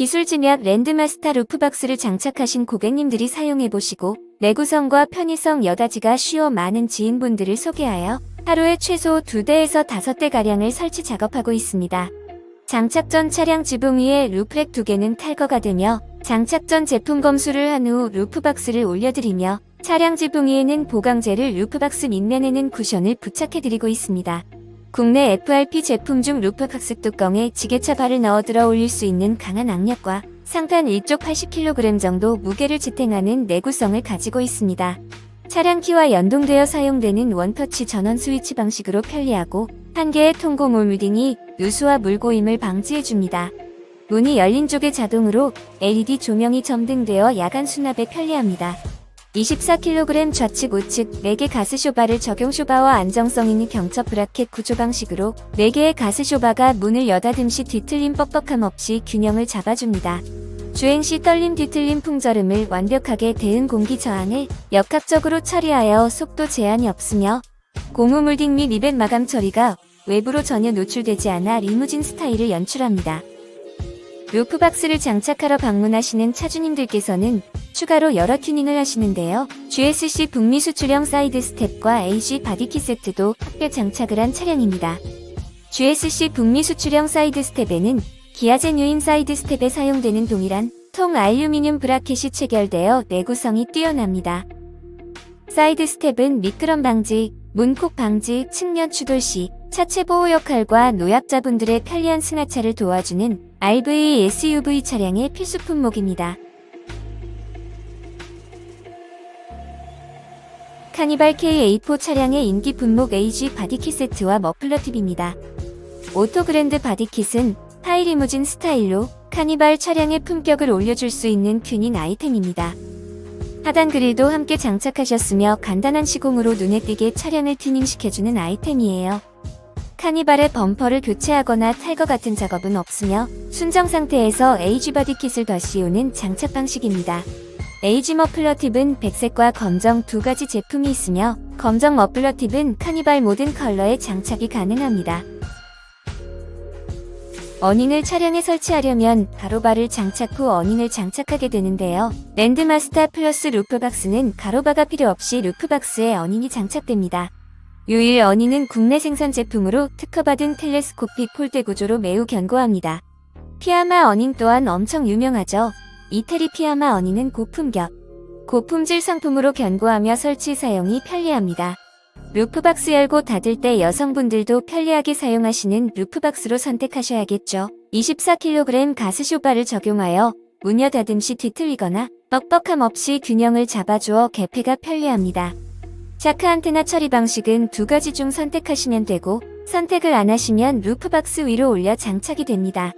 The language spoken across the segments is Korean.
기술 진약 랜드마스터 루프박스를 장착하신 고객님들이 사용해보시고 내구성과 편의성 여다지가 쉬워 많은 지인분들을 소개하여 하루에 최소 2대에서 5대가량을 설치 작업하고 있습니다. 장착 전 차량 지붕 위에 루프렉 2개는 탈거가 되며 장착 전 제품 검수를 한 후 루프박스를 올려드리며 차량 지붕 위에는 보강제를 루프박스 밑면에는 쿠션을 부착해드리고 있습니다. 국내 FRP 제품 중 루프박스 뚜껑에 지게차 발을 넣어 들어 올릴 수 있는 강한 악력과 상판 1쪽 80kg 정도 무게를 지탱하는 내구성을 가지고 있습니다. 차량 키와 연동되어 사용되는 원터치 전원 스위치 방식으로 편리하고 한 개의 통고 몰딩이 누수와 물고임을 방지해줍니다. 문이 열린 쪽에 자동으로 LED 조명이 점등되어 야간 수납에 편리합니다. 24kg 좌측 우측 4개 가스 쇼바를 적용 쇼바와 안정성 있는 경첩 브라켓 구조 방식으로 4개의 가스 쇼바가 문을 여닫음 시 뒤틀림 뻑뻑함 없이 균형을 잡아줍니다. 주행 시 떨림 뒤틀림 풍절음을 완벽하게 대응 공기 저항을 역학적으로 처리하여 속도 제한이 없으며 고무 물딩 및 리벳 마감 처리가 외부로 전혀 노출되지 않아 리무진 스타일을 연출합니다. 루프박스를 장착하러 방문하시는 차주님들께서는 추가로 여러 튜닝을 하시는데요. GSC 북미 수출형 사이드 스텝과 AC 바디키 세트도 합계 장착을 한 차량입니다. GSC 북미 수출형 사이드 스텝에는 기아제 뉴인 사이드 스텝에 사용되는 동일한 통 알루미늄 브라켓이 체결되어 내구성이 뛰어납니다. 사이드 스텝은 미끄럼 방지, 문콕 방지, 측면 추돌 시 차체 보호 역할과 노약자분들의 편리한 승하차를 도와주는 RV SUV 차량의 필수 품목입니다. 카니발 K84 차량의 인기 품목 AG 바디킷 세트와 머플러 팁입니다. 오토그랜드 바디킷은 하이리무진 스타일로 카니발 차량의 품격을 올려줄 수 있는 튜닝 아이템입니다. 하단 그릴도 함께 장착하셨으며 간단한 시공으로 눈에 띄게 차량을 튜닝시켜주는 아이템이에요. 카니발의 범퍼를 교체하거나 탈거 같은 작업은 없으며 순정 상태에서 에이지 바디킷을 더 씌우는 장착 방식입니다. 에이지 머플러 팁은 백색과 검정 두 가지 제품이 있으며 검정 머플러 팁은 카니발 모든 컬러에 장착이 가능합니다. 어닝을 차량에 설치하려면 가로바를 장착 후 어닝을 장착하게 되는데요. 랜드마스터 플러스 루프박스는 가로바가 필요 없이 루프박스에 어닝이 장착됩니다. 유일 어닝은 국내 생산 제품으로 특허받은 텔레스코픽 폴대 구조로 매우 견고합니다. 피아마 어닝 또한 엄청 유명하죠. 이태리 피아마 어닝은 고품격, 고품질 상품으로 견고하며 설치 사용이 편리합니다. 루프박스 열고 닫을 때 여성분들도 편리하게 사용하시는 루프박스로 선택하셔야겠죠. 24kg 가스 쇼바를 적용하여 문여 닫음 시 뒤틀리거나 뻑뻑함 없이 균형을 잡아주어 개폐가 편리합니다. 자크 안테나 처리 방식은 두 가지 중 선택하시면 되고 선택을 안 하시면 루프박스 위로 올려 장착이 됩니다.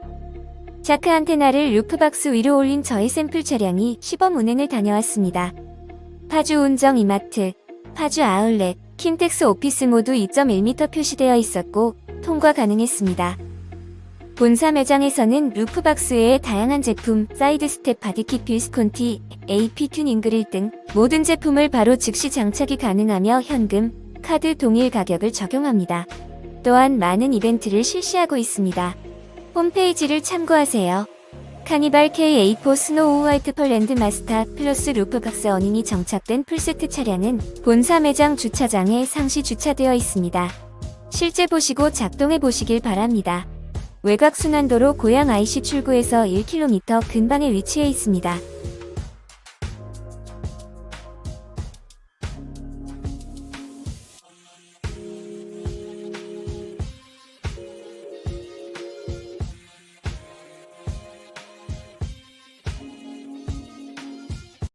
자크 안테나를 루프박스 위로 올린 저희 샘플 차량이 시범 운행을 다녀왔습니다. 파주 운정 이마트, 파주 아울렛, 킨텍스 오피스 모두 2.1m 표시되어 있었고 통과 가능했습니다. 본사 매장에서는 루프박스 외에 다양한 제품, 사이드 스텝 바디킷 빌스콘티, AP 튜닝 그릴 등 모든 제품을 바로 즉시 장착이 가능하며 현금, 카드 동일 가격을 적용합니다. 또한 많은 이벤트를 실시하고 있습니다. 홈페이지를 참고하세요. 카니발 K84 스노우 화이트 펄랜드 마스터 플러스 루프박스 어닝이 정착된 풀세트 차량은 본사 매장 주차장에 상시 주차되어 있습니다. 실제 보시고 작동해 보시길 바랍니다. 외곽 순환도로 고양 IC 출구에서 1km 근방에 위치해 있습니다.